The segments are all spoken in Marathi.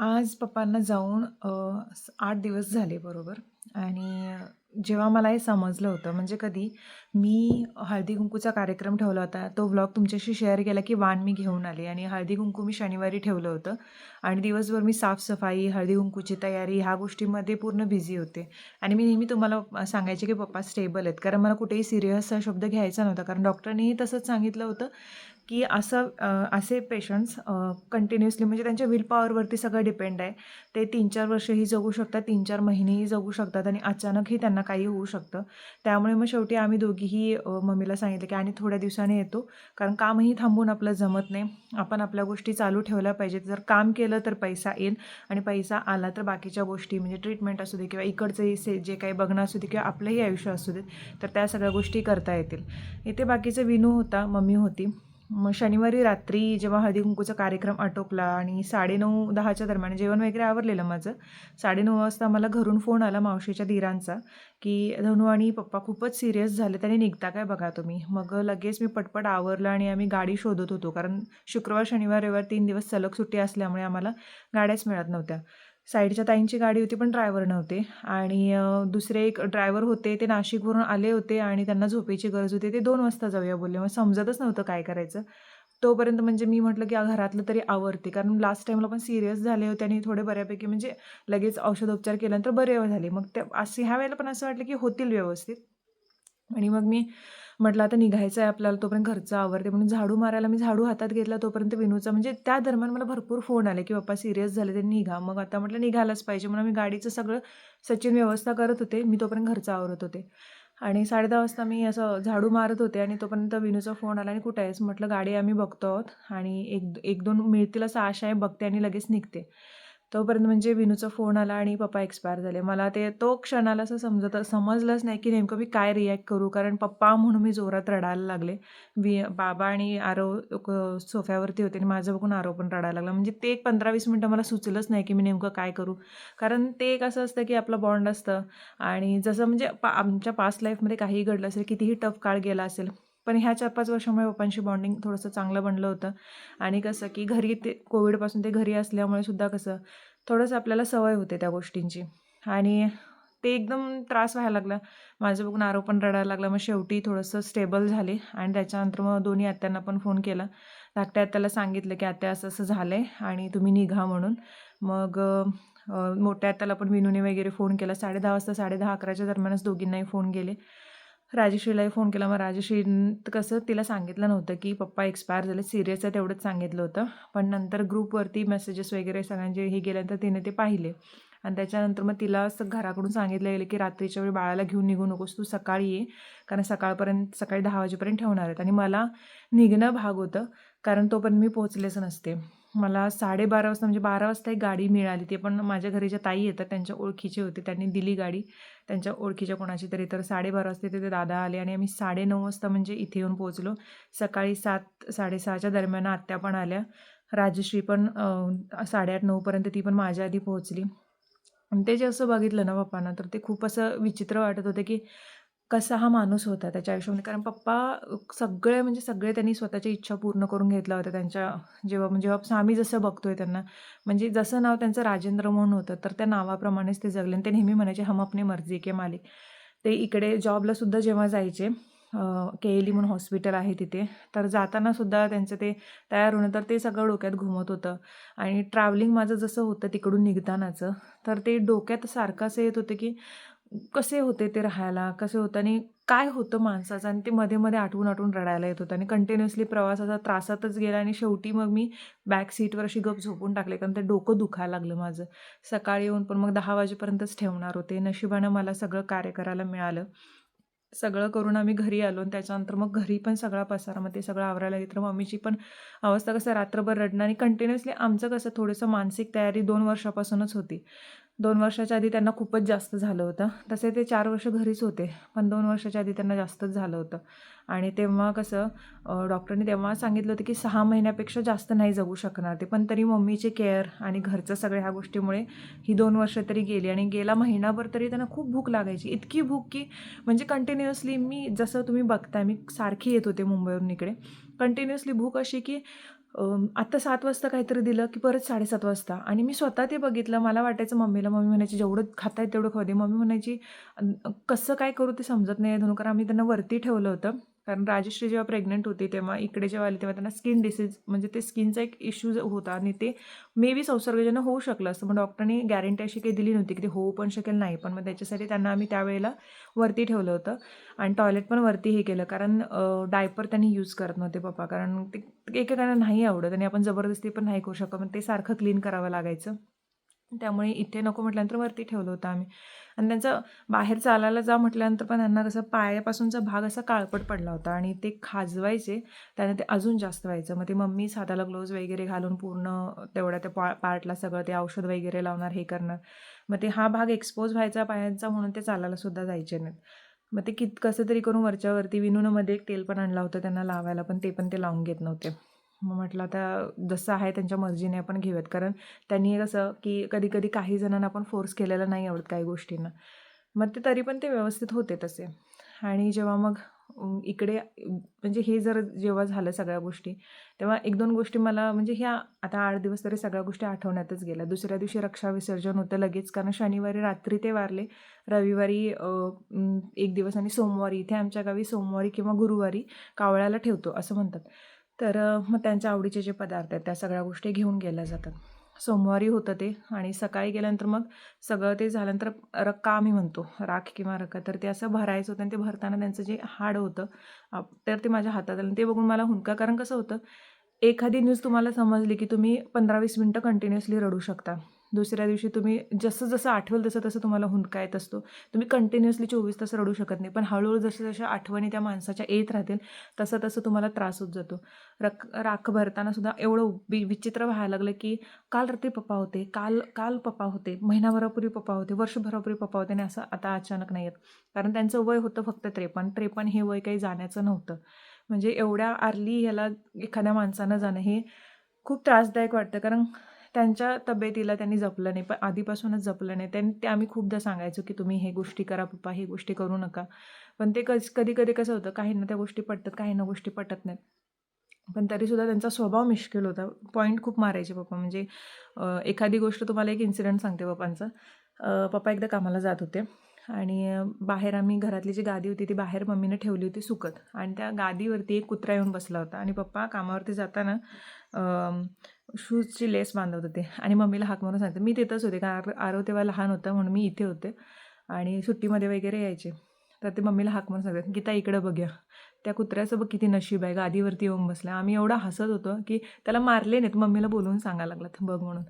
आज पप्पांना जाऊन अ, स 8 दिवस झाले बरोबर आणि जेव्हा मला हे समजलं होतं म्हणजे कधी मी हळदी-कुंकूचा कार्यक्रम ठेवला होता. तो व्लॉग तुमच्याशी शेअर केला, की वाण मी घेऊन आले आणि हळदी-कुंकू मी शनिवारी ठेवलं होतं आणि दिवसभर मी साफसफाई हळदी-कुंकूची तयारी ह्या गोष्टीमध्ये पूर्ण बिझी होते आणि मी नेहमी तुम्हाला अ, सांगायचे, की पप्पा स्टेबल आहेत. कारण मला कुठेही सिरियस हा शब्द घ्यायचा नव्हता. कारण डॉक्टरनेही तसंच सांगितलं होतं, की असं असे पेशंट्स कंटिन्युअसली म्हणजे त्यांच्या विल पॉवरवरती सगळं डिपेंड आहे. ते 3-4 वर्षही जगू शकतात, 3-4 महिनेही जगू शकतात आणि अचानकही त्यांना काही होऊ शकतं. त्यामुळे मग शेवटी आम्ही दोघीही मम्मीला सांगितलं, की आणि थोड्या दिवसांनी येतो. कारण कामही थांबून आपलं जमत नाही. आपण आपल्या गोष्टी चालू ठेवल्या पाहिजेत. जर काम केलं तर पैसा येईल आणि पैसा आला तर बाकीच्या गोष्टी म्हणजे ट्रीटमेंट असू दे किंवा इकडचंही से जे काही बघणं असू दे किंवा आपलंही आयुष्य असू दे, तर त्या सगळ्या गोष्टी करता येतील. इथे बाकीचं विनू होता, मम्मी होती. मग शनिवारी रात्री जेव्हा हळदी-कुंकूचा कार्यक्रम आटोपला आणि 9:30-10च्या दरम्यान जेवण वगैरे आवरलेलं माझं. 9:30 वाजता मला घरून फोन आला मावशीच्या धीरांचा की "धनू आणि पप्पा खूपच सिरियस झाले त्याने निघता काय बघा तुम्ही." मग लगेच मी पटपट आवरलं आणि आम्ही गाडी शोधत होतो. कारण शुक्रवार, शनिवार, रविवार तीन दिवस सलग सुट्टी असल्यामुळे आम्हाला गाड्याच मिळत नव्हत्या. साईडच्या ताईंची गाडी होती पण ड्रायव्हर नव्हते आणि दुसरे एक ड्रायव्हर होते ते नाशिकवरून आले होते आणि त्यांना झोपेची गरज होती. ते दोन वाजता जाऊया बोलले. मग समजतच नव्हतं काय करायचं. तोपर्यंत म्हणजे मी म्हटलं, की घरातलं तरी आवरते. कारण लास्ट टाईमला पण सिरियस झाले होते आणि थोडे बऱ्यापैकी म्हणजे लगेच औषधोपचार केल्यानंतर बरे झाले. मग ते असं ह्या वेळेला पण असं वाटलं, की होतील व्यवस्थित आणि मग मी म्हटलं आता निघायचं आहे आपल्याला तोपर्यंत घरचं आवरते म्हणून झाडू मारायला मी झाडू हातात घेतला तोपर्यंत विनूचा म्हणजे त्या दरम्यान मला भरपूर फोन आले, की बाप्पा सिरियस झाले ते निघा. मग आता म्हटलं निघायलाच पाहिजे म्हणून मी गाडीचं सगळं सचिन व्यवस्था करत होते. मी तोपर्यंत घरचं आवरत होते आणि 10:30 वाजता मी असं झाडू मारत होते आणि तोपर्यंत विनूचा फोन आला आणि "कुठे आहेस?" म्हटलं गाडी आम्ही बघतो आहोत आणि एक 1-2 मिळतील असं आशा आहे बघते आणि लगेच निघते. तोपर्यंत म्हणजे विनूचा फोन आला आणि पप्पा एक्सपायर झाले. मला ते तो क्षणाला असं समजत समजलंच नाही, की नेमकं मी काय रिॲक्ट करू कारण पप्पा म्हणून मी जोरात रडायला लागले. वि बाबा आणि आरव क सोफ्यावरती होते आणि माझं बघून आरव पण रडायला लागला. म्हणजे ते एक पंधरा वीस मिनटं मला सुचलंच नाही, की मी नेमकं काय करू? कारण ते एक असं असतं, की आपलं बॉन्ड असतं आणि जसं म्हणजे पा आमच्या पास्ट लाईफमध्ये काहीही घडलं असेल, कितीही टफ काळ गेला असेल, पण ह्या 4-5 वर्षामुळे पप्पांशी बॉन्डिंग थोडंसं चांगलं बनलं होतं आणि कसं, की घरी ते कोविडपासून ते घरी असल्यामुळे सुद्धा कसं थोडंसं आपल्याला सवय होते त्या गोष्टींची आणि ते एकदम त्रास व्हायला लागला. माझं बघून आरो पण रडायला लागला. मग शेवटी थोडंसं स्टेबल झाले आणि त्याच्यानंतर मग दोन्ही आत्यांना पण फोन केला. धाकट्या आत्याला सांगितलं, की "आत्या असं-असं झालं आहे आणि तुम्ही निघा" म्हणून. मग मोठ्या आत्याला पण विनूने वगैरे फोन केला. साडेदहा वाजता 10:30-11च्या दरम्यानच दोघींनाही फोन गेले. राजेश्रीलाही फोन केला. मग राजेश्री कसं तिला सांगितलं नव्हतं, की पप्पा एक्सपायर झाले, सिरियसचं आहे तेवढंच सांगितलं होतं. पण नंतर ग्रुपवरती मेसेजेस वगैरे सगळ्यांचे हे गेल्यानंतर तिने ते पाहिले आणि त्याच्यानंतर मग तिला असं घराकडून सांगितलं गेलं, की रात्रीच्या वेळी बाळाला घेऊन निघू नकोस, तू सकाळी ये. कारण सकाळपर्यंत सकाळी दहा वाजेपर्यंत ठेवणार आहेत आणि मला निघणं भाग होतं. कारण तोपर्यंत मी पोहोचलेच नसते. मला 12:30 वाजता म्हणजे 12 वाजता एक गाडी मिळाली. ती पण माझ्या घरी ज्या ताई येतात त्यांच्या ओळखीचे होते. त्यांनी दिली गाडी. त्यांच्या ओळखीच्या कोणाची तरी. तर 12:30 वाजता तिथे दादा आले आणि आम्ही 9:30 वाजता म्हणजे इथे येऊन पोहोचलो. सकाळी 7-6:30च्या दरम्यान आत्या पण आल्या. राजश्री पण साडेआठ नऊपर्यंत ती पण माझ्या आधी पोहोचली. आणि ते जे असं बघितलं ना पप्पांना, तर ते खूप असं विचित्र वाटत होतं, की कसा हा माणूस होता त्याच्या आयुष्यामध्ये. कारण पप्पा सगळे म्हणजे सगळे त्यांनी स्वतःच्या इच्छा पूर्ण करून घेतल्या होत्या त्यांच्या जेव्हा म्हणजे जेव्हा आम्ही जसं बघतोय त्यांना. म्हणजे जसं नाव त्यांचं राजेंद्र म्हणून होतं, तर त्या नावाप्रमाणेच ते जगले आणि ते नेहमी म्हणायचे, "हम अपने मर्जी के मालिक." ते इकडे जॉबला सुद्धा जेव्हा जायचे के एली म्हणून हॉस्पिटल आहे तिथे, तर जाताना सुद्धा त्यांचं ते तयार होणं, तर ते सगळं डोक्यात घुमत होतं आणि ट्रॅव्हलिंग माझं जसं होतं तिकडून निघतानाचं, तर ते डोक्यात सारखं असं येत होतं, की कसे होते ते राहायला, कसे होतं आणि काय होतं माणसाचं आणि ते मध्ये-मध्ये आठवून-आठवून रडायला येत होतं आणि कंटिन्युअसली प्रवासाचा त्रासातच गेला आणि शेवटी मग मी बॅक सीटवर अशी गप झोपून टाकले. कारण ते डोकं दुखायला लागलं माझं. सकाळी येऊन पण मग दहा वाजेपर्यंतच ठेवणार होते. नशिबानं मला सगळं कार्य करायला मिळालं. सगळं करून आम्ही घरी आलो आणि त्याच्यानंतर मग घरी पण सगळा पसारा, मग ते सगळं आवरायला घेतलं. मम्मीची पण अवस्था कसं रात्रभर रडणं आणि कंटिन्युअसली आमचं कसं थोडंसं मानसिक तयारी दोन वर्षापासूनच होती. दोन वर्षाच्या आधी त्यांना खूपच जास्त झालं होतं. तसे ते चार वर्ष घरीच होते. पण दोन वर्षाच्या आधी त्यांना जास्तच झालं होतं आणि तेव्हा कसं डॉक्टरनी तेव्हा सांगितलं होतं, की सहा महिन्यापेक्षा जास्त नाही जगू शकणार ते. पण तरी मम्मीचे केअर आणि घरचं सगळ्या ह्या गोष्टीमुळे ही दोन वर्ष तरी गेली आणि गेला महिनाभर तरी त्यांना खूप भूक लागायची. इतकी भूक, की म्हणजे कंटिन्युअसली मी जसं तुम्ही बघताय, मी सारखी येत होते मुंबईवरून इकडे. कंटिन्युअसली भूक अशी, की आत्ता सात वाजता काहीतरी दिलं की परत साडेसात वाजता. आणि मी स्वतः ते बघितलं. मला वाटायचं मम्मीला मम्मी म्हणायची जेवढं खाताय तेवढं खाऊ दे. मम्मी म्हणायची कसं काय करू ते समजत नाही धनुकर. आम्ही त्यांना वरती ठेवलं होतं. कारण राजश्री जेव्हा प्रेग्नंट होती तेव्हा इकडे जेव्हा आली तेव्हा त्यांना स्किन डिसीज म्हणजे ते स्किनचा एक इश्यू होता. आणि ते मे बी संसर्गजन्य होऊ शकलं असतं मग डॉक्टरने गॅरंटी अशी काही दिली नव्हती की ते होऊ पण शकेल नाही पण. मग त्याच्यासाठी त्यांना आम्ही त्यावेळेला वरती ठेवलं होतं. आणि टॉयलेट पण वरती हे केलं कारण डायपर त्यांनी यूज करत नव्हते पप्पा. कारण ते एकेकांना नाही आवडत आणि आपण जबरदस्ती पण नाही करू शकत मग ते सारखं क्लीन करावं लागायचं. त्यामुळे इथे नको म्हटल्यानंतर वरती ठेवलं होतं आम्ही. आणि त्यांचं बाहेर चालायला जा म्हटल्यानंतर पण त्यांना कसं पायापासूनचा भाग असा काळपट पडला होता आणि ते खाजवायचे त्याने ते अजून जास्त व्हायचं. मग ते मम्मीच हाताला ग्लोव्ज वगैरे घालून पूर्ण तेवढ्या त्या पा पार्टला सगळं ते औषध वगैरे लावणार हे करणार. मग ते हा भाग एक्सपोज व्हायचा पायांचा म्हणून ते चालायला सुद्धा जायचे नाहीत. मग ते कित कसं तरी करून वरच्यावरती विनूनमध्ये एक तेल पण आणला होतं त्यांना लावायला पण ते पण ते लावून घेत नव्हते. मग म्हटलं आता जसं आहे त्यांच्या मर्जीने आपण घेऊयात. कारण त्यांनी कसं की कधी कधी काही जणांना आपण फोर्स केलेला नाही आवडत काही गोष्टींना. मग ते तरी पण ते व्यवस्थित होते तसे. आणि जेव्हा मग इकडे म्हणजे हे जर जेव्हा झालं सगळ्या गोष्टी तेव्हा एक दोन गोष्टी मला म्हणजे ह्या आता आठ दिवस तरी सगळ्या गोष्टी आठवण्यातच गेल्या. दुसऱ्या दिवशी रक्षा विसर्जन होतं लगेच कारण शनिवारी रात्री ते वारले. रविवारी एक दिवस आणि सोमवारी इथे आमच्या गावी सोमवारी किंवा गुरुवारी कावळ्याला ठेवतो असं म्हणतात. तर मग त्यांच्या आवडीचे जे पदार्थ आहेत त्या सगळ्या गोष्टी घेऊन गेल्या जातात. सोमवारी होतं ते आणि सकाळी गेल्यानंतर मग सगळं ते झाल्यानंतर रक्का आम्ही म्हणतो राख किंवा रक्का तर ते असं भरायचं होतं आणि ते भरताना त्यांचं जे हाड होतं तर ते माझ्या हातात आलं. आणि ते बघून मला हुंका कारण कसं होतं एखादी न्यूज तुम्हाला समजली की तुम्ही पंधरा वीस मिनटं कंटिन्युअसली रडू शकता. दुसऱ्या दिवशी तुम्ही जसं जसं आठवेल तसं तसं तुम्हाला हुंदका येत असतो. तुम्ही कंटिन्युअसली चोवीस तास रडू शकत नाही. पण हळूहळू जसं जशा आठवणी त्या माणसाच्या येत राहतील तसं तसं तुम्हाला त्रास होत जातो. रक राख भरताना सुद्धा एवढं वि विचित्र व्हायला लागलं की काल रात्री पप्पा होते काल काल पप्पा होते महिनाभरापूर्वी पप्पा होते वर्षभरापूर्वी पप्पा होते आणि असं आता अचानक नाही येत कारण त्यांचं वय होतं फक्त त्रेपन्न. त्रेपन्न हे वय काही जाण्याचं नव्हतं. म्हणजे एवढ्या आरली ह्याला एखाद्या माणसानं जाणं हे खूप त्रासदायक वाटतं. कारण त्यांच्या तब्येतीला त्यांनी जपलं नाही पण आधीपासूनच जपलं नाही. त्यांनी ते आम्ही खूपदा सांगायचो की तुम्ही हे गोष्टी करा पप्पा हे गोष्टी करू नका. पण ते कस कधी कधी कसं होतं काहींना त्या गोष्टी पटतात काहींना गोष्टी पटत नाहीत. पण तरीसुद्धा त्यांचा स्वभाव मिश्किल होता. पॉईंट खूप मारायचे पप्पा. म्हणजे एखादी गोष्ट तुम्हाला एक इन्सिडेंट सांगते पप्पांचा. पप्पा एकदा कामाला जात होते. आणि बाहेर आम्ही घरातली जी गादी होती ती बाहेर मम्मीने ठेवली होती सुकत. आणि त्या गादीवरती एक कुत्रा येऊन बसला होता. आणि पप्पा कामावरती जाताना शूजची लेस बांधत होते. आणि मम्मीला हाक मारून सांगते मी तिथंच होते कारण आरव तेव्हा लहान होता म्हणून मी इथे होते. आणि सुट्टीमध्ये वगैरे यायचे. तर ते मम्मीला हाक मारून सांगतात गीता इकडं बघूया त्या कुत्र्याचं बघ किती नशीब आहे गादीवरती येऊन बसला आम्ही एवढा हसत होतो की त्याला मारले नाहीत मम्मीला बोलवून सांगायला लागलात बघ म्हणून.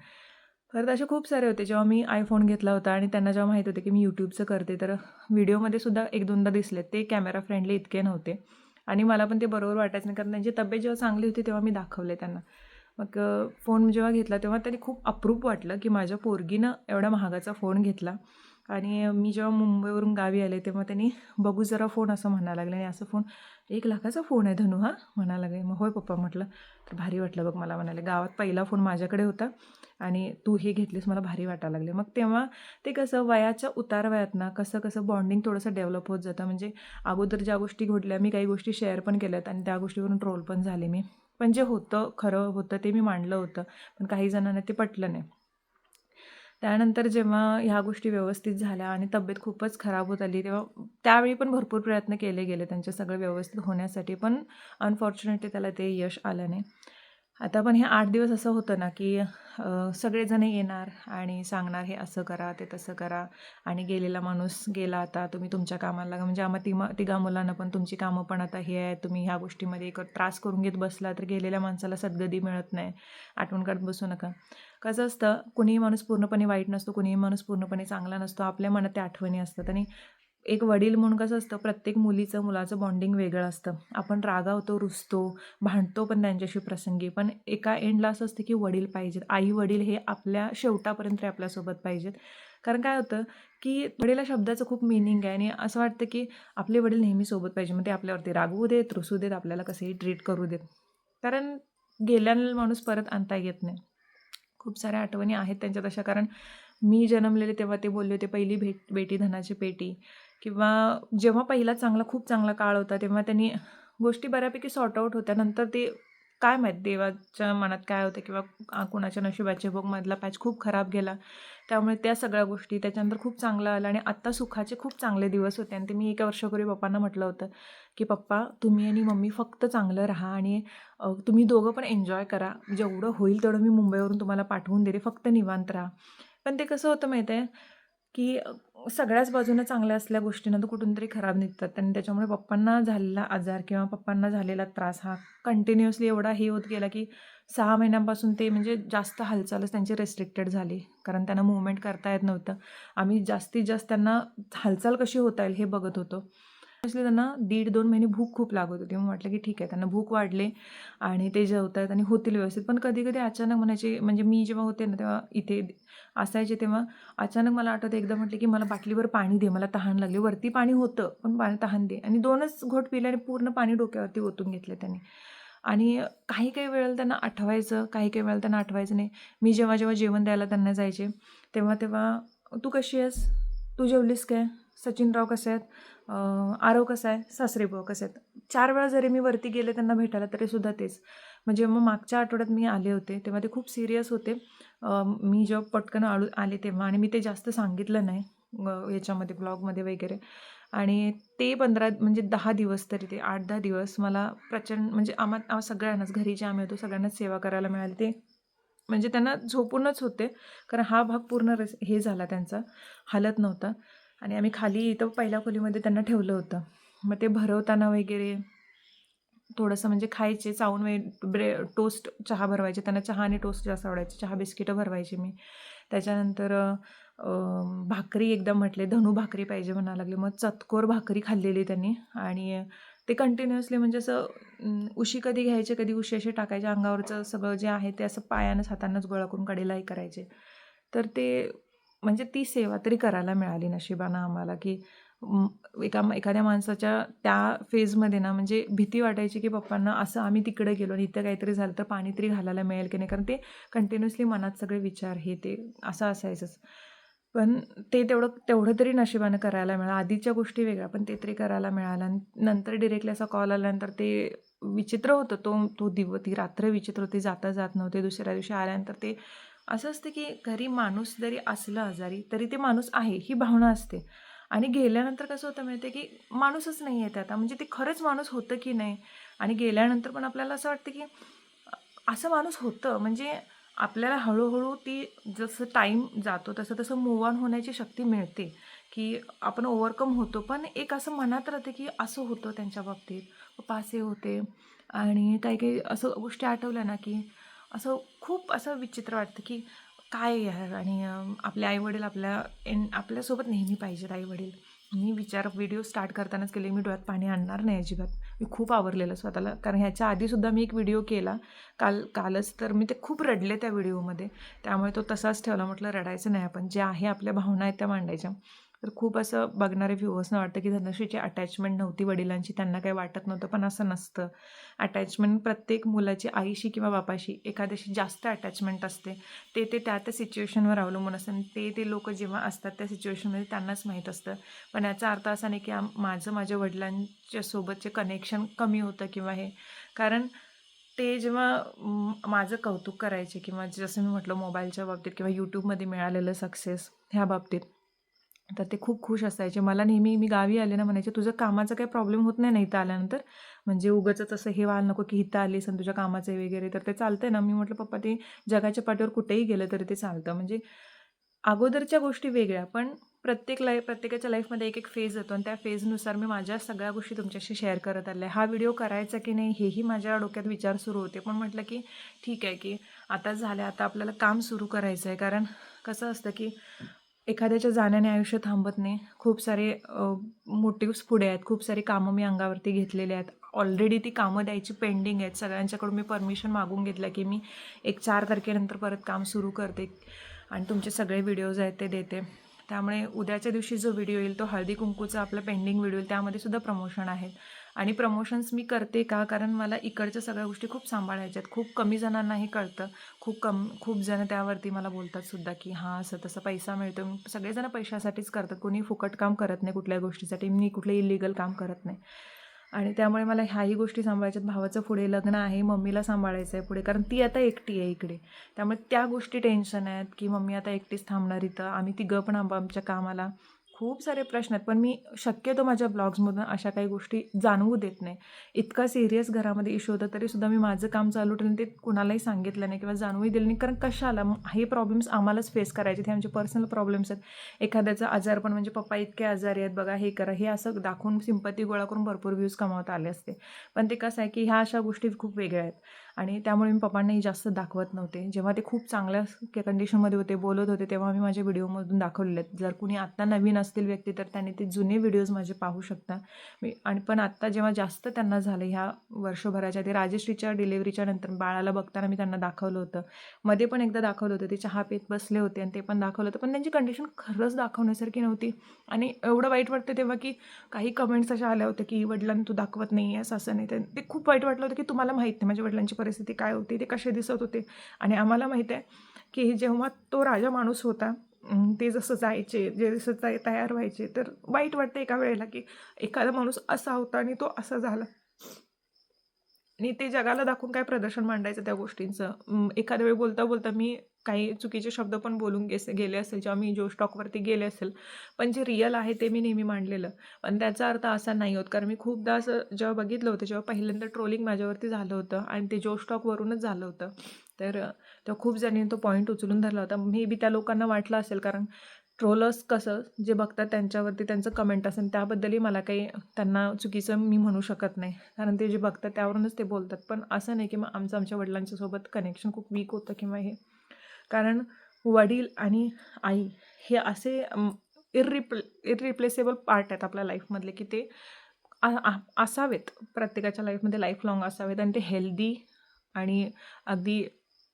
तर असे खूप सारे होते. जेव्हा मी आयफोन घेतला होता आणि त्यांना जेव्हा माहीत होते की मी यूट्यूबचं करते तर व्हिडिओमध्ये सुद्धा एक दोनदा दिसले ते कॅमेरा फ्रेंडली इतके नव्हते. आणि मला पण ते बरोबर वाटायचं नाही. कारण त्यांची तब्येत जेव्हा चांगली होती तेव्हा मी दाखवले त्यांना. मग फोन जेव्हा घेतला तेव्हा त्यांनी खूप अप्रूप वाटलं की माझ्या पोरगीनं एवढा महागाचा फोन घेतला. आणि मी जेव्हा मुंबईवरून गावी आले तेव्हा त्यांनी बघू जरा फोन असं म्हणायला लागले. आणि असं फोन एक लाखाचा फोन आहे धनु हा म्हणायला लागले. मग होय पप्पा म्हटलं. तर भारी वाटलं बघ मला म्हणाले. गावात पहिला फोन माझ्याकडे होता आणि तू हे घेतलीस मला भारी वाटायला लागले. मग तेव्हा ते कसं वयाच्या उतार वयात ना कसं कसं बॉन्डिंग थोडंसं डेव्हलप होत जातं. म्हणजे अगोदर ज्या गोष्टी घडल्या मी काही गोष्टी शेअर पण केल्यात आणि त्या गोष्टीवरून ट्रोल पण झाले मी. पण जे होतं खरं होतं ते मी मांडलं होतं. पण काही जणांना ते पटलं नाही. त्यानंतर जेव्हा ह्या गोष्टी व्यवस्थित झाल्या आणि तब्येत खूपच खराब होत आली तेव्हा त्यावेळी पण भरपूर प्रयत्न केले गेले त्यांचे सगळं व्यवस्थित होण्यासाठी पण अनफॉर्च्युनेटली त्याला ते यश आलं नाही. आता पण हे आठ दिवस असं होतं ना की सगळेजण येणार आणि सांगणार हे असं करा ते तसं करा. आणि गेलेला माणूस गेला आता तुम्ही तुमच्या कामाला लागा. म्हणजे आम्हा तिमा तिघा मुलांना पण तुमची कामं पण आता हे आहे तुम्ही ह्या गोष्टीमध्ये एक त्रास करून घेत बसला तर गेलेल्या माणसाला सद्गती मिळत नाही. आठवण काढत बसू नका. कसं असतं कुणीही माणूस पूर्णपणे वाईट नसतो कुणीही माणूस पूर्णपणे चांगला नसतो. आपल्या मनात त्या आठवणी असतात. आणि एक वडील म्हणून कसं असतं प्रत्येक मुलीचं मुलाचं बॉन्डिंग वेगळं असतं. आपण रागावतो रुसतो भांडतो पण त्यांच्याशी प्रसंगी. पण एका एंडला असं असतं की वडील पाहिजेत. आई वडील हे आपल्या शेवटापर्यंत आपल्यासोबत पाहिजेत. कारण काय होतं की वडील शब्दाचं खूप मिनिंग आहे आणि असं वाटतं की आपले वडील नेहमी सोबत पाहिजे. मग ते आपल्यावरती रागवू देत रुसू देत आपल्याला कसंही ट्रीट करू देत. कारण गेल्याला माणूस परत आणता येत नाही. खूप साऱ्या आठवणी आहेत त्यांच्या तशा कारण मी जन्मलेले तेव्हा ते बोलले होते पहिली भेट बेटी धनाची पेटी. किंवा जेव्हा पहिला चांगला खूप चांगला काळ होता तेव्हा त्यांनी गोष्टी बऱ्यापैकी सॉर्ट आऊट होत्या. नंतर ते काय माहीत देवाच्या मनात काय होतं किंवा कुणाच्या नशिबाचे भोगमधला मधला पॅच खूप खराब गेला. त्यामुळे त्या सगळ्या गोष्टी त्याच्यानंतर खूप चांगलं आलं आणि आत्ता सुखाचे खूप चांगले दिवस होते आणि ते मी एका वर्षापूर्वी पप्पांना म्हटलं होतं की पप्पा तुम्ही आणि मम्मी फक्त चांगलं राहा आणि तुम्ही दोघं पण एन्जॉय करा. जेवढं होईल तेवढं मी मुंबईवरून तुम्हाला पाठवून देते. फक्त निवांत राहा. पण ते कसं होतं माहीत आहे की सगळ्याच बाजूनं चांगल्या असल्या गोष्टींना तर कुठून तरी खराब निघतात. आणि त्याच्यामुळे पप्पांना झालेला आजार किंवा पप्पांना झालेला त्रास हा कंटिन्युअसली एवढा हे होत गेला की सहा महिन्यांपासून ते म्हणजे जास्त हालचालच त्यांची रेस्ट्रिक्टेड झाली. कारण त्यांना मुवमेंट करता येत नव्हतं. आम्ही जास्तीत जास्त त्यांना हालचाल कशी होता येईल हे बघत होतो. असले त्यांना दीड दोन महिने भूक खूप लागत होती. मग म्हटलं की ठीक आहे त्यांना भूक वाढले आणि ते जेवत आहेत आणि होतील व्यवस्थित. पण कधी कधी अचानक म्हणायचे म्हणजे मी जेव्हा होते ना तेव्हा इथे असायचे तेव्हा अचानक मला आठवतं एकदा म्हटलं की मला बाटलीवर पाणी दे मला तहान लागली. वरती पाणी होतं पण पाणी तहान दे. आणि दोनच घोट पिले आणि पूर्ण पाणी डोक्यावरती ओतून घेतले त्यांनी. आणि काही काही वेळेला त्यांना आठवायचं काही काही वेळेला त्यांना आठवायचं नाही. मी जेव्हा जेव्हा जेवण द्यायला त्यांना जायचे तेव्हा तेव्हा तू कशी आहेस? तू जेवलीस काय? सचिनराव कसे आहेत? आरव कसा आहे सासरेबुवा कसे आहेत? चार वेळा जरी मी वरती गेले त्यांना भेटायला तरीसुद्धा तेच. म्हणजे मग मागच्या आठवड्यात मी आले होते तेव्हा ते खूप सिरियस होते. मी जेव्हा पटकन आळू आले तेव्हा आणि मी ते जास्त सांगितलं नाही याच्यामध्ये ब्लॉगमध्ये वगैरे. आणि ते पंधरा म्हणजे दहा दिवस तरी ते आठ दहा दिवस मला प्रचंड म्हणजे आम्हा आम्हा सगळ्यांनाच घरी जे आम्ही होतो सगळ्यांनाच सेवा करायला मिळाली. ते म्हणजे त्यांना झोपूनच होते. कारण हा भाग पूर्ण रस हे झाला त्यांचा. हालत नव्हता. आणि आम्ही खाली इथं पहिल्या खोलीमध्ये त्यांना ठेवलं होतं. मग ते भरवताना वगैरे थोडंसं म्हणजे खायचे चावून वे ब्रे टोस्ट चहा भरवायचे. त्यांना चहा आणि टोस्ट जास्त आवडायचे. चहा बिस्किटं भरवायचे मी. त्याच्यानंतर भाकरी एकदम म्हटले धनु भाकरी पाहिजे म्हणायला लागले. मग चतकोर भाकरी खाल्लेली त्यांनी. आणि ते कंटिन्युअसली म्हणजे असं उशी कधी घ्यायचे कधी उशी असे टाकायचे. अंगावरचं सगळं जे आहे ते असं पायानंच हातानंच गोळा करून कडेलाही करायचे. तर ते म्हणजे ती सेवा तरी करायला मिळाली नशिबानं आम्हाला की म, एका एखाद्या माणसाच्या त्या फेजमध्ये ना म्हणजे भीती वाटायची की पप्पांना असं आम्ही तिकडे गेलो आणि इथं काहीतरी झालं तर पाणी तरी घालायला मिळेल की नाही? कारण ते कंटिन्युअसली मनात सगळे विचार हे ते असं असायचंच. पण ते तेवढं तेवढं तरी नशिबानं करायला मिळालं. आधीच्या गोष्टी वेगळ्या पण ते तरी करायला मिळालं. नंतर डिरेक्टली असा कॉल आल्यानंतर ते विचित्र होतं तो तो दिव ती रात्र विचित्र होती जाता जात नव्हते. दुसऱ्या दिवशी आल्यानंतर ते असं असतं की घरी माणूस जरी असलं आजारी तरी ते माणूस आहे ही भावना असते. आणि गेल्यानंतर कसं होतं माहिती की माणूसच नाही आहे आता. म्हणजे ते खरंच माणूस होतं की नाही? आणि गेल्यानंतर पण आपल्याला असं वाटतं की असं माणूस होतं. म्हणजे आपल्याला हळूहळू ती जसं टाईम जातो तसं तसं मूव ऑन होण्याची शक्ती मिळते. की आपण ओव्हरकम होतो. पण एक असं मनात राहते की असं होतं त्यांच्या बाबतीत. पप्पा असे होते. आणि काही काही असं गोष्टी आठवल्या ना की असं खूप असं विचित्र वाटतं की काय यार? आणि आपले आईवडील आपल्या एन आपल्यासोबत नेहमी पाहिजेत आईवडील. मी विचार व्हिडिओ स्टार्ट करतानाच केले. मी डोळ्यात पाणी आणणार नाही अजिबात. मी खूप आवरलेलं स्वतःला. कारण ह्याच्या आधीसुद्धा मी एक व्हिडिओ केला. काल कालच तर मी ते खूप रडले त्या व्हिडिओमध्ये. त्यामुळे तो तसाच ठेवला. म्हटलं रडायचं नाही आपण. जे आहे आपल्या भावना आहेत त्या मांडायच्या. तर खूप असं बघणारे व्ह्युअर्सना वाटतं की धनश्रीची अटॅचमेंट नव्हती वडिलांची त्यांना काही वाटत नव्हतं पण असं नसतं. अटॅचमेंट प्रत्येक मुलाची आईशी किंवा बापाशी एखाद्याशी जास्त अटॅचमेंट असते. ते ते त्या त्या सिच्युएशनवर अवलंबून असतं आणि ते ते लोक जेव्हा असतात त्या सिच्युएशनमध्ये त्यांनाच माहीत असतं. पण याचा अर्थ असा नाही की माझं माझ्या वडिलांच्या सोबतचे कनेक्शन कमी होतं किंवा हे. कारण ते जेव्हा माझं कौतुक करायचे किंवा जसं मी म्हटलं मोबाईलच्या बाबतीत किंवा यूट्यूबमध्ये मिळालेलं सक्सेस ह्या बाबतीत तर ते खूप खुश असायचे. मला नेहमी मी गावी आले ना म्हणायचे तुझं कामाचा काही प्रॉब्लेम होत नाही ना इथं आल्यानंतर? म्हणजे उगाच असं हे व्हायला नको की इथं आलीस आणि तुझ्या कामाचं वगैरे. तर ते चालतंय ना. मी म्हटलं पप्पा ते जगाच्या पाठीवर कुठेही गेलं तरी ते चालतं. म्हणजे अगोदरच्या गोष्टी वेगळ्या पण प्रत्येक लाईफ प्रत्येकाच्या लाईफमध्ये एक एक फेज येतो आणि त्या फेजनुसार मी माझ्या सगळ्या गोष्टी तुमच्याशी शेअर करत आल्या हा व्हिडिओ करायचा की नाही हेही माझ्या डोक्यात विचार सुरू होते. पण म्हटलं की ठीक आहे की आता झालं आता आपल्याला काम सुरू करायचं आहे कारण कसं असतं की एखाद्याच्या जाण्याने आयुष्य थांबत नाही. खूप सारे मोटिव्स पुढे आहेत. खूप सारे कामं मी अंगावरती घेतलेले आहेत. ऑलरेडी ती कामं द्यायची पेंडिंग आहेत. सगळ्यांच्याकडून मी परमिशन मागून घेतलं की मी एक चार तारखेनंतर परत काम सुरू करते आणि तुमचे सगळे व्हिडिओज आहेत ते देते. त्यामुळे उद्याच्या दिवशी जो व्हिडिओ येईल तो हळदी कुंकूचा आपला पेंडिंग व्हिडिओ येईल. त्यामध्ये सुद्धा प्रमोशन आहे. आणि प्रमोशन्स मी करते का? कारण मला इकडच्या सगळ्या गोष्टी खूप सांभाळायच्या आहेत खूप कमी जणांनाही कळतं. खूप कम खूप जण त्यावरती मला बोलतात सुद्धा की हां असं तसं पैसा मिळतो सगळेजण पैशासाठीच करतात. कोणी फुकट काम करत नाही कुठल्या गोष्टीसाठी. मी कुठलं इलिगल काम करत नाही. आणि त्यामुळे मला ह्याही गोष्टी सांभाळायच्यात. भावाचं पुढे लग्न आहे. मम्मीला सांभाळायचं आहे पुढे. कारण ती आता एकटी आहे इकडे. त्यामुळे त्या गोष्टी टेन्शन आहेत की मम्मी आता एकटीच थांबणार इथं. आम्ही तिघं पण आंबा आमच्या कामाला खूप सारे प्रश्न आहेत पण मी शक्यतो माझ्या ब्लॉग्समधून अशा काही गोष्टी जाणवू देत नाही. इतका सिरियस घरामध्ये इश्यू होता तरीसुद्धा मी माझं काम चालू ठेवलं ते कुणालाही सांगितलं नाही किंवा जाणवूही दिलं नाही. कारण कशाला? हे प्रॉब्लेम्स आम्हालाच फेस करायचे. ते आमचे पर्सनल प्रॉब्लेम्स आहेत. एखाद्याचा आजारपण म्हणजे पप्पा इतके आजारी आहेत बघा हे करा हे असं दाखवून सिंपती गोळा करून भरपूर व्ह्यूज कमावता आले असते. पण ते कसं आहे की ह्या अशा गोष्टी खूप वेगळ्या आहेत. आणि त्यामुळे मी पप्पांनाही जास्त दाखवत नव्हते. जेव्हा ते खूप चांगल्या कंडिशनमध्ये होते बोलत होते तेव्हा मी माझ्या व्हिडिओमधून दाखवलेले आहेत. जर कुणी आत्ता नवीन असतील व्यक्ती तर त्यांनी ते जुने व्हिडिओज माझे पाहू शकता. मी आणि पण आत्ता जेव्हा जास्त त्यांना झालं ह्या वर्षभराच्या ते राजश्रीच्या डिलेवरीच्या नंतर बाळाला बघताना मी त्यांना दाखवलं होतं. मध्ये पण एकदा दाखवलं होतं ते चहा पीत बसले होते आणि ते पण दाखवलं होतं. पण त्यांची कंडिशन खरंच दाखवण्यासारखी नव्हती. आणि एवढं वाईट वाटतं तेव्हा की काही कमेंट्स अशा आल्या होत्या की वडिलांनी तू दाखवत नाही आहेस असं नाही. ते खूप वाईट वाटलं होतं की तुम्हाला माहीत नाही माझ्या वडिलांची परिस्थिती काय होती ते कसे दिसत होते. आणि आम्हाला माहीत आहे की जेव्हा तो राजा माणूस होता ते जसं जायचे जे जसं जाय तयार व्हायचे तर वाईट वाटतं एका वेळेला की एखादा माणूस असा होता आणि तो असा झाला. आणि ते जगाला दाखवून काय प्रदर्शन मांडायचं त्या गोष्टींचं? एखाद्या वेळी बोलता बोलता मी काही चुकीचे शब्द पण बोलून गेसे गेले असेल जेव्हा मी जोश स्टॉकवरती गेले असेल. पण जे रिअल आहे ते मी नेहमी मांडलेलं. पण त्याचा अर्थ असा नाही होत. कारण मी खूपदा असं जेव्हा बघितलं होतं जेव्हा पहिल्यांदा ट्रोलिंग माझ्यावरती झालं होतं आणि ते जोश स्टॉकवरूनच झालं होतं तर तेव्हा खूप जणांनी तो पॉईंट उचलून धरला होता. मे बी त्या लोकांना वाटलं असेल कारण ट्रोलर्स कसं जे बघतात त्यांच्यावरती त्यांचं कमेंट असेल त्याबद्दलही मला काही त्यांना चुकीचं मी म्हणू शकत नाही. कारण ते जे बघतात त्यावरूनच ते बोलतात. पण असं नाही की मग आमचं आमच्या वडिलांच्यासोबत कनेक्शन खूप वीक होतं किंवा हे कारण वडील आणि आई हे असे इररिप्ले इररिप्लेसेबल पार्ट आहेत आपल्या लाईफमधले की ते असावेत. प्रत्येकाच्या लाईफमध्ये लाईफ लॉंग असावेत आणि ते हेल्दी आणि अगदी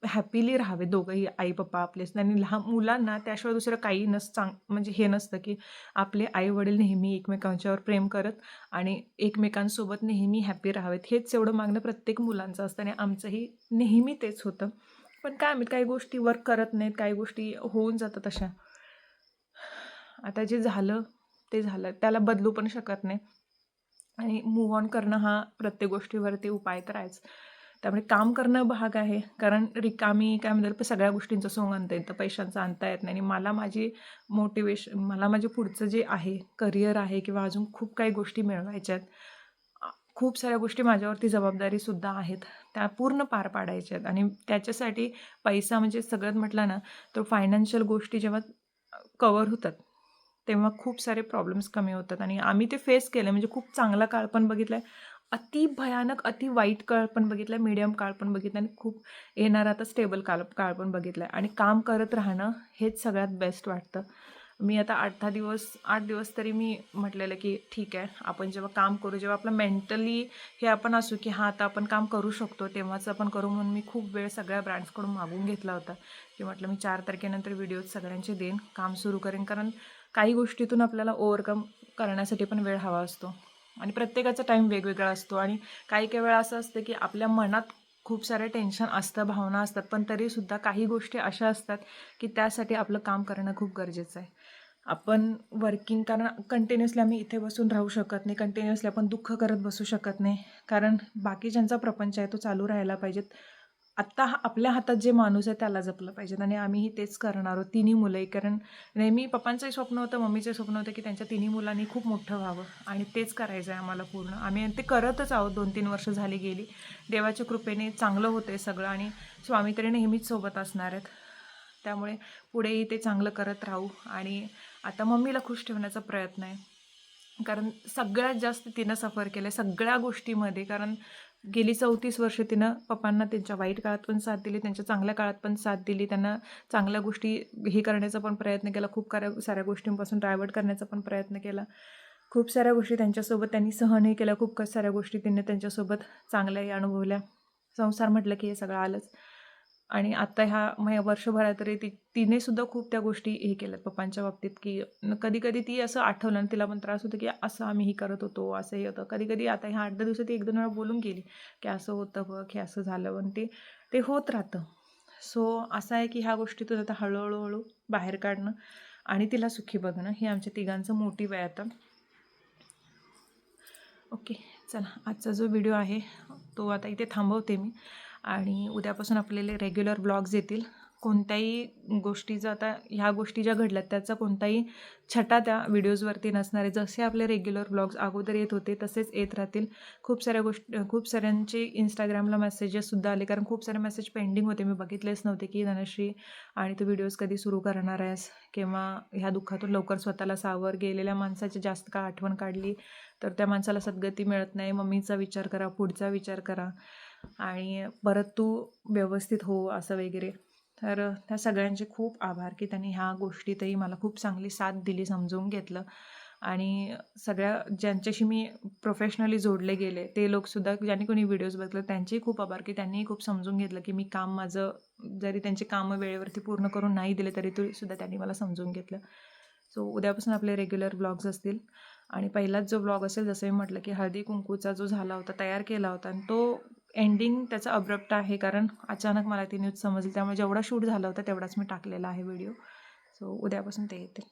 हॅपीली राहावे दोघंही आई पप्पा आपलेच आणि लहान मुलांना त्याशिवाय दुसरं काही नस चांग म्हणजे हे नसतं की आपले आई वडील नेहमी एकमेकांच्यावर प्रेम करत आणि एकमेकांसोबत नेहमी हॅपी राहावेत. हेच एवढं मागणं प्रत्येक मुलांचं असतं आणि आमचंही नेहमी तेच होतं. पण काय आम्ही काही गोष्टी वर्क करत नाहीत काही गोष्टी होऊन जातात अशा. आता जे झालं ते झालं. त्याला बदलू पण शकत नाही. आणि मूव्ह ऑन करणं हा प्रत्येक गोष्टीवरती उपाय तर आहेच. त्यामुळे काम करणं भाग आहे. कारण रिकामी काय म्हणतात सगळ्या गोष्टींचं सोंग आणता येतं. पैशांचं आणता येत नाही. आणि मला माझी मोटिवेशन मला माझे पुढचं जे आहे करिअर आहे किंवा अजून खूप काही गोष्टी मिळवायच्या आहेत. खूप साऱ्या गोष्टी माझ्यावरती जबाबदारीसुद्धा आहेत. त्या पूर्ण पार पाडायच्या आहेत. आणि त्याच्यासाठी पैसा म्हणजे सगळ्यात म्हटलं ना तर फायनान्शियल गोष्टी जेव्हा कवर होतात तेव्हा खूप सारे प्रॉब्लेम्स कमी होतात. आणि आम्ही ते फेस केलं म्हणजे खूप चांगला काळ पण बघितला आहे अति भयानक अति वाईट काळ पण बघितला आहे मीडियम काळ पण बघितला आणि खूप येणारा आता स्टेबल काळ काळ पण बघितला आहे आणि काम करत राहणं हेच सगळ्यात बेस्ट वाटतं. मी आता आठ दहा दिवस आठ दिवस तरी मी म्हटलेलं की ठीक आहे आपण जेव्हा काम करू जेव्हा आपलं मेंटली हे आपण असू की हां आता आपण काम करू शकतो तेव्हाच आपण करू म्हणून मी खूप वेळ सगळ्या ब्रँड्सकडून मागून घेतला होता. की म्हटलं मी चार तारखेनंतर व्हिडिओज सगळ्यांचे देईन काम सुरू करेन कारण काही गोष्टीतून आपल्याला ओव्हरकम करण्यासाठी पण वेळ हवा असतो. आणि प्रत्येकाचा टाईम वेगवेगळा असतो आणि काही काही वेळा असं असतं की आपल्या मनात खूप सारे टेन्शन असतं भावना असतात पण तरीसुद्धा काही गोष्टी अशा असतात की त्यासाठी आपलं काम करणं खूप गरजेचं आहे. आपण वर्किंग कारण कंटिन्युअसली आम्ही इथे बसून राहू शकत नाही कंटिन्युअसली आपण दुःख करत बसू शकत नाही. कारण बाकी ज्यांचा प्रपंच आहे तो चालू राहायला पाहिजेत. आत्ता हा- आपल्या हातात जे माणूस आहे त्याला जपलं पाहिजेत आणि आम्हीही तेच करणार आहोत तिन्ही मुलंही कारण नेहमी पप्पांचंही स्वप्न होतं मम्मीचं स्वप्न होतं की त्यांच्या तिन्ही मुलांनी खूप मोठं व्हावं आणि तेच करायचं आहे आम्हाला पूर्ण. आम्ही ते करतच आहोत दोन तीन वर्ष झाली गेली. देवाच्या कृपेने चांगलं होतं आहे सगळं आणि स्वामी तरी नेहमीच सोबत असणार आहेत. त्यामुळे पुढेही ते चांगलं करत राहू आणि आता मम्मीला खुश ठेवण्याचा प्रयत्न आहे. कारण सगळ्यात जास्त तिनं सफर केलं आहे सगळ्या गोष्टीमध्ये. कारण गेली चौतीस वर्ष तिनं पप्पांना त्यांच्या वाईट काळात पण साथ दिली त्यांच्या चांगल्या काळात पण साथ दिली त्यांना चांगल्या गोष्टी हे करण्याचा पण प्रयत्न केला खूप साऱ्या साऱ्या गोष्टींपासून डायवर्ट करण्याचा पण प्रयत्न केला. खूप साऱ्या गोष्टी त्यांच्यासोबत त्यांनी सहनही केल्या खूप साऱ्या गोष्टी तिने त्यांच्यासोबत चांगल्याही अनुभवल्या. संसार म्हटलं की हे सगळं आलंच. आणि आता ह्या मग वर्षभरात तरी ती तिने सुद्धा खूप त्या गोष्टी हे केल्यात पप्पांच्या बाबतीत की कधी कधी ती असं आठवलं आणि तिला पण त्रास होतो की असं आम्ही हे करत होतो असं हे होतं. कधी कधी आता ह्या आठ दहा दिवसात ती एक दोन वेळा बोलून गेली की असं होतं बघ हे असं झालं पण ते ते होत राहतं. सो असं आहे की ह्या गोष्टीतून आता हळूहळू हळू बाहेर काढणं आणि तिला सुखी बघणं हे आमच्या तिघांचं मोठी आहे आता. ओके चला आजचा जो व्हिडिओ आहे तो आता इथे थांबवते मी. आणि उद्यापासून आपल्याला रेग्युलर ब्लॉग्स येतील. कोणत्याही गोष्टीचा आता ह्या गोष्टी ज्या घडल्यात त्याचा कोणताही छटा त्या व्हिडिओजवरती नसणारे. जसे आपले रेग्युलर ब्लॉग्स अगोदर येत होते तसेच येत राहतील. खूप साऱ्या गोष्टी खूप साऱ्यांचे इंस्टाग्रामला मेसेजेससुद्धा आले. कारण खूप सारे मेसेज पेंडिंग होते. मी बघितलेच नव्हते की धनश्री आणि तू व्हिडिओज कधी सुरू करणार आहेस? किंवा ह्या दुःखातून लवकर स्वतःला सावर गेलेल्या माणसाची जास्त का आठवण काढली? तर त्या माणसाला सद्गती मिळत नाही. मम्मीचा विचार करा पुढचा विचार करा आणि परत तू व्यवस्थित हो असं वगैरे. तर त्या सगळ्यांचे खूप आभार की त्यांनी ह्या गोष्टीतही मला खूप चांगली साथ दिली समजून घेतलं. आणि सगळ्या ज्यांच्याशी मी प्रोफेशनली जोडले गेले ते लोकसुद्धा ज्यांनी कोणी व्हिडिओज बघितले त्यांचेही खूप आभार की त्यांनीही खूप समजून घेतलं की मी काम माझं जरी त्यांचे कामं वेळेवरती पूर्ण करून नाही दिले तरी तरी सुद्धा त्यांनी मला समजून घेतलं. सो उद्यापासून आपले रेग्युलर ब्लॉग्स असतील. आणि पहिलाच जो ब्लॉग असेल जसं मी म्हटलं की हळदी कुंकूचा जो झाला होता तयार केला होता आणि तो एंडिंग त्याचा अब्रप्ट आहे कारण अचानक मला ती न्यूज समजली. त्यामुळे जेवढा शूट झाला होता तेवढाच मी टाकलेला आहे व्हिडिओ सो उद्यापासून ते येतील.